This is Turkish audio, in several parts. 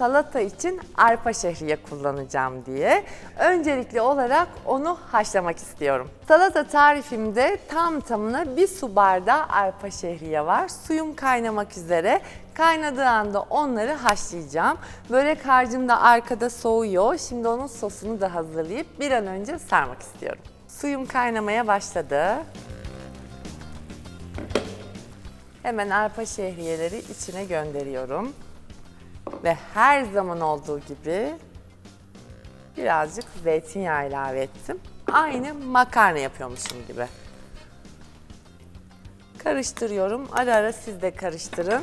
salata için arpa şehriye kullanacağım diye. Öncelikli olarak onu haşlamak istiyorum. Salata tarifimde tam tamına bir su bardağı arpa şehriye var. Suyum kaynamak üzere. Kaynadığı anda onları haşlayacağım. Börek harcım da arkada soğuyor. Şimdi onun sosunu da hazırlayıp bir an önce sarmak istiyorum. Suyum kaynamaya başladı. Hemen arpa şehriyeleri içine gönderiyorum. Ve her zaman olduğu gibi birazcık zeytinyağı ilave ettim. Aynı makarna yapıyormuşum gibi. Karıştırıyorum. Ara ara siz de karıştırın.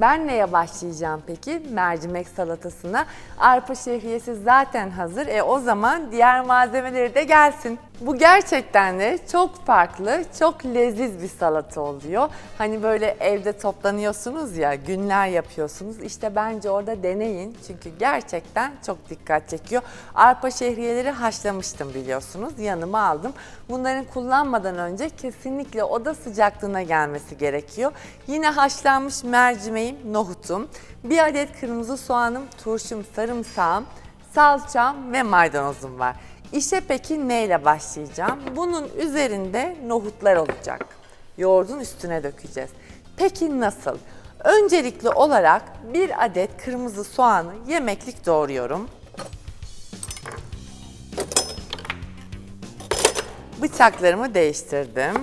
Ben neye başlayacağım peki? Mercimek salatasına. Arpa şehriyesi zaten hazır. E o zaman diğer malzemeleri de gelsin. Bu gerçekten de çok farklı, çok leziz bir salata oluyor. Hani böyle evde toplanıyorsunuz ya, günler yapıyorsunuz. İşte bence orada deneyin. Çünkü gerçekten çok dikkat çekiyor. Arpa şehriyeleri haşlamıştım biliyorsunuz. Yanıma aldım. Bunların kullanmadan önce kesinlikle oda sıcaklığına gelmesi gerekiyor. Yine haşlanmış mercimeğim, nohutum, bir adet kırmızı soğanım, turşum, sarımsağım, salçam ve maydanozum var. İşe peki neyle başlayacağım? Bunun üzerinde nohutlar olacak. Yoğurdun üstüne dökeceğiz. Peki nasıl? Öncelikli olarak bir adet kırmızı soğanı yemeklik doğruyorum. Bıçaklarımı değiştirdim.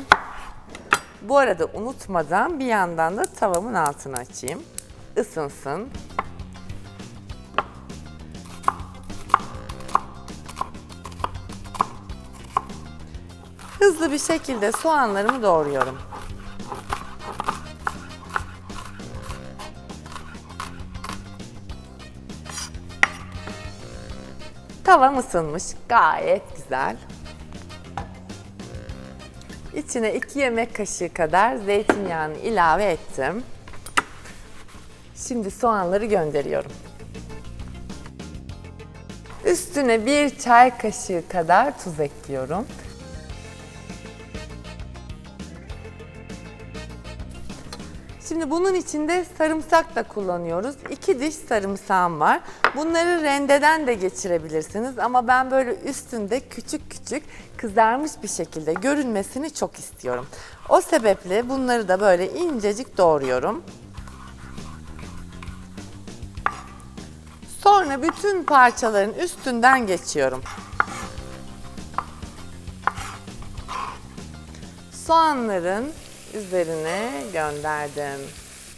Bu arada unutmadan bir yandan da tavamın altını açayım. Isınsın. Hızlı bir şekilde soğanlarımı doğruyorum. Tavam ısınmış. Gayet güzel. İçine 2 yemek kaşığı kadar zeytinyağını ilave ettim. Şimdi soğanları gönderiyorum. Üstüne bir çay kaşığı kadar tuz ekliyorum. Şimdi bunun içinde sarımsak da kullanıyoruz. İki diş sarımsağım var. Bunları rendeden de geçirebilirsiniz ama ben böyle üstünde küçük küçük kızarmış bir şekilde görünmesini çok istiyorum. O sebeple bunları da böyle incecik doğruyorum. Sonra bütün parçaların üstünden geçiyorum. Soğanların üzerine gönderdim.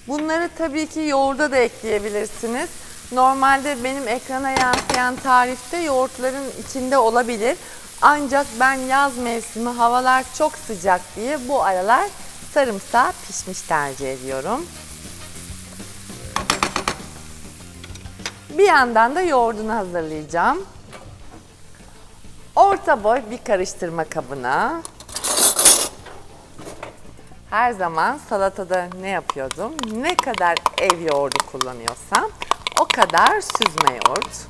Bunları tabii ki yoğurda da ekleyebilirsiniz. Normalde benim ekrana yansıyan tarifte yoğurtların içinde olabilir. Ancak ben yaz mevsimi havalar çok sıcak diye bu aralar sarımsağı pişmiş tercih ediyorum. Bir yandan da yoğurdunu hazırlayacağım. Orta boy bir karıştırma kabına her zaman salatada ne yapıyordum? Ne kadar ev yoğurdu kullanıyorsam o kadar süzme yoğurt.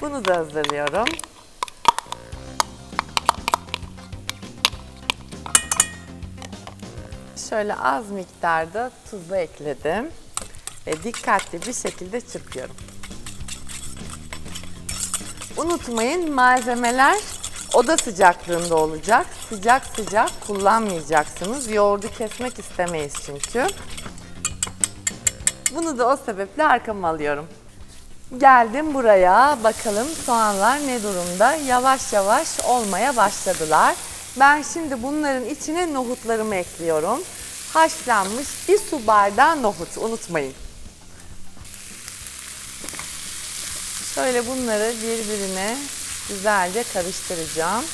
Bunu da hazırlıyorum. Şöyle az miktarda tuzu ekledim ve dikkatli bir şekilde çırpıyorum. Unutmayın malzemeler oda sıcaklığında olacak. Sıcak sıcak kullanmayacaksınız. Yoğurdu kesmek istemeyiz çünkü. Bunu da o sebeple arkama alıyorum. Geldim buraya. Bakalım soğanlar ne durumda? Yavaş yavaş olmaya başladılar. Ben şimdi bunların içine nohutlarımı ekliyorum. Haşlanmış bir su bardağı nohut unutmayın. Şöyle bunları birbirine güzelce karıştıracağım.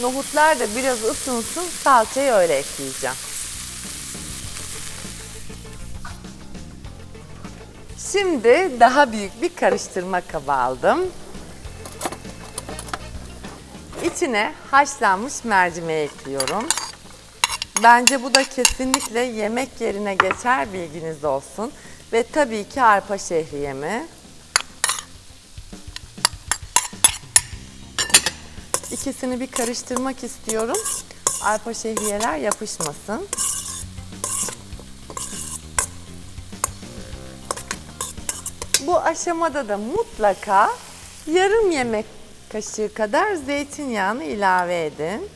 Nohutlar da biraz ısınsın, salçayı öyle ekleyeceğim. Şimdi daha büyük bir karıştırma kabı aldım. İçine haşlanmış mercimeği ekliyorum. Bence bu da kesinlikle yemek yerine geçer bilginiz olsun. Ve tabii ki arpa şehriyemi. İkisini bir karıştırmak istiyorum. Arpa şehriyeler yapışmasın. Bu aşamada da mutlaka yarım yemek kaşığı kadar zeytinyağını ilave edin.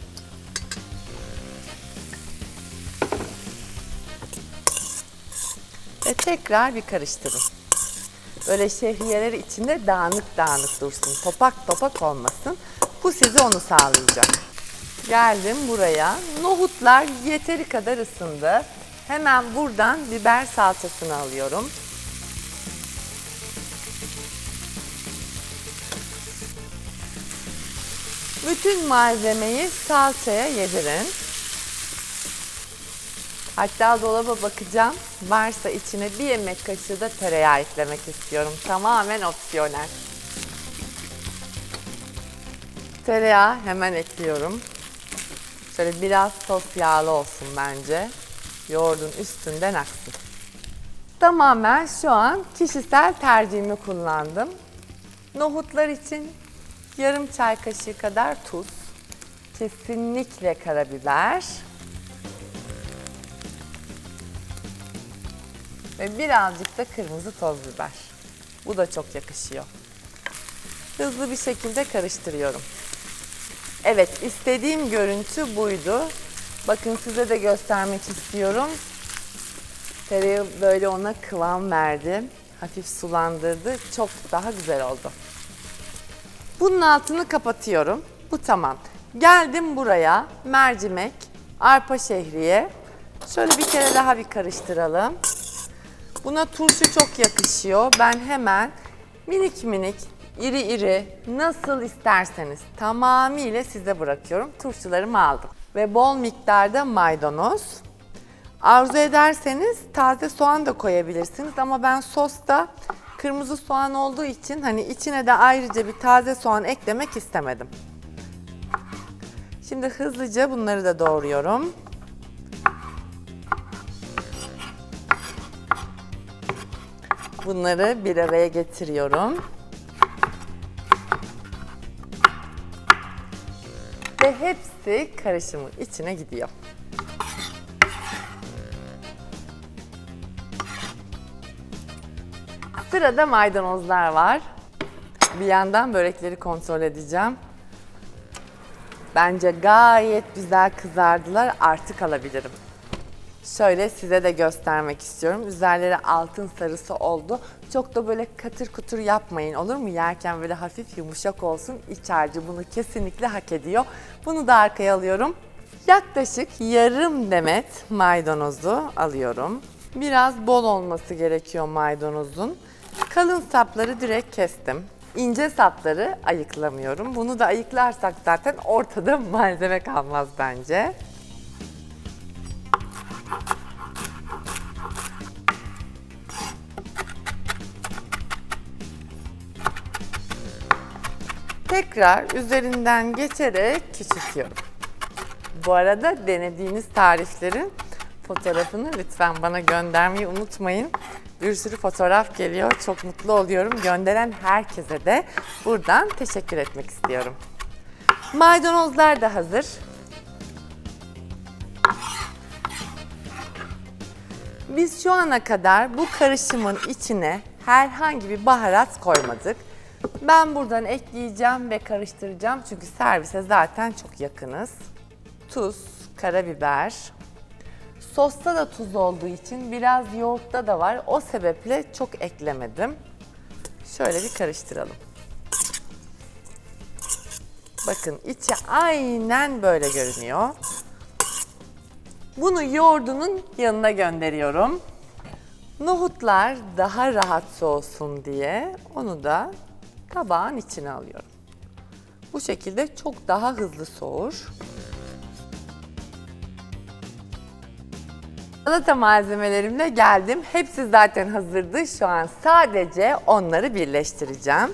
Ve tekrar bir karıştırın. Böyle şehriyeler içinde dağınık dağınık dursun. Topak topak olmasın. Bu size onu sağlayacak. Geldim buraya. Nohutlar yeteri kadar ısındı. Hemen buradan biber salçasını alıyorum. Bütün malzemeyi salçaya yedirin. Hatta dolaba bakacağım. Varsa içine bir yemek kaşığı da tereyağı eklemek istiyorum. Tamamen opsiyonel. Tereyağı hemen ekliyorum. Şöyle biraz sos yağlı olsun bence. Yoğurdun üstünden aksın. Tamamen şu an kişisel tercihimi kullandım. Nohutlar için yarım çay kaşığı kadar tuz. Kesinlikle karabiber. Ve birazcık da kırmızı toz biber. Bu da çok yakışıyor. Hızlı bir şekilde karıştırıyorum. Evet, istediğim görüntü buydu. Bakın size de göstermek istiyorum. Tereyağı böyle ona kıvam verdi. Hafif sulandırdı. Çok daha güzel oldu. Bunun altını kapatıyorum. Bu tamam. Geldim buraya. Mercimek, arpa şehriye. Şöyle bir kere daha bir karıştıralım. Buna turşu çok yakışıyor. Ben hemen minik minik, iri iri nasıl isterseniz tamamıyla size bırakıyorum. Turşularımı aldım. Ve bol miktarda maydanoz. Arzu ederseniz taze soğan da koyabilirsiniz ama ben sosta kırmızı soğan olduğu için hani içine de ayrıca bir taze soğan eklemek istemedim. Şimdi hızlıca bunları da doğruyorum. Bunları bir araya getiriyorum. Ve hepsi karışımın içine gidiyor. Sırada maydanozlar var. Bir yandan börekleri kontrol edeceğim. Bence gayet güzel kızardılar. Artık alabilirim. Şöyle size de göstermek istiyorum. Üzerleri altın sarısı oldu. Çok da böyle katır kutur yapmayın olur mu? Yerken böyle hafif yumuşak olsun. İç harcı bunu kesinlikle hak ediyor. Bunu da arkaya alıyorum. Yaklaşık yarım demet maydanozu alıyorum. Biraz bol olması gerekiyor maydanozun. Kalın sapları direkt kestim. İnce sapları ayıklamıyorum. Bunu da ayıklarsak zaten ortada malzeme kalmaz bence. Tekrar üzerinden geçerek küçültüyorum. Bu arada denediğiniz tariflerin fotoğrafını lütfen bana göndermeyi unutmayın. Bir sürü fotoğraf geliyor. Çok mutlu oluyorum. Gönderen herkese de buradan teşekkür etmek istiyorum. Maydanozlar da hazır. Biz şu ana kadar bu karışımın içine herhangi bir baharat koymadık. Ben buradan ekleyeceğim ve karıştıracağım çünkü servise zaten çok yakınız. Tuz, karabiber. Sosta da tuz olduğu için biraz yoğurtta da var. O sebeple çok eklemedim. Şöyle bir karıştıralım. Bakın içi aynen böyle görünüyor. Bunu yoğurdunun yanına gönderiyorum. Nohutlar daha rahat soğusun diye onu da tabağın içine alıyorum. Bu şekilde çok daha hızlı soğur. Salata malzemelerimle geldim. Hepsi zaten hazırdı. Şu an sadece onları birleştireceğim.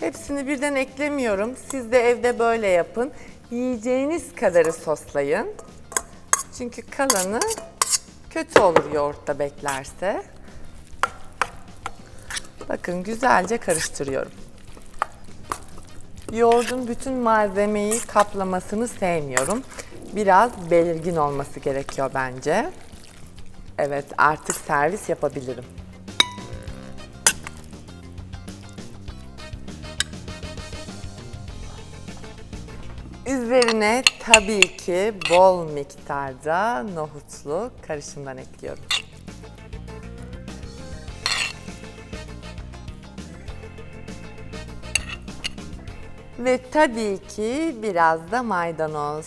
Hepsini birden eklemiyorum. Siz de evde böyle yapın. Yiyeceğiniz kadarı soslayın. Çünkü kalanı kötü olur yoğurtta beklerse. Bakın güzelce karıştırıyorum. Yoğurdun bütün malzemeyi kaplamasını sevmiyorum. Biraz belirgin olması gerekiyor bence. Evet artık servis yapabilirim. Üzerine tabii ki bol miktarda nohutlu karışımdan ekliyorum. Ve tabii ki biraz da maydanoz.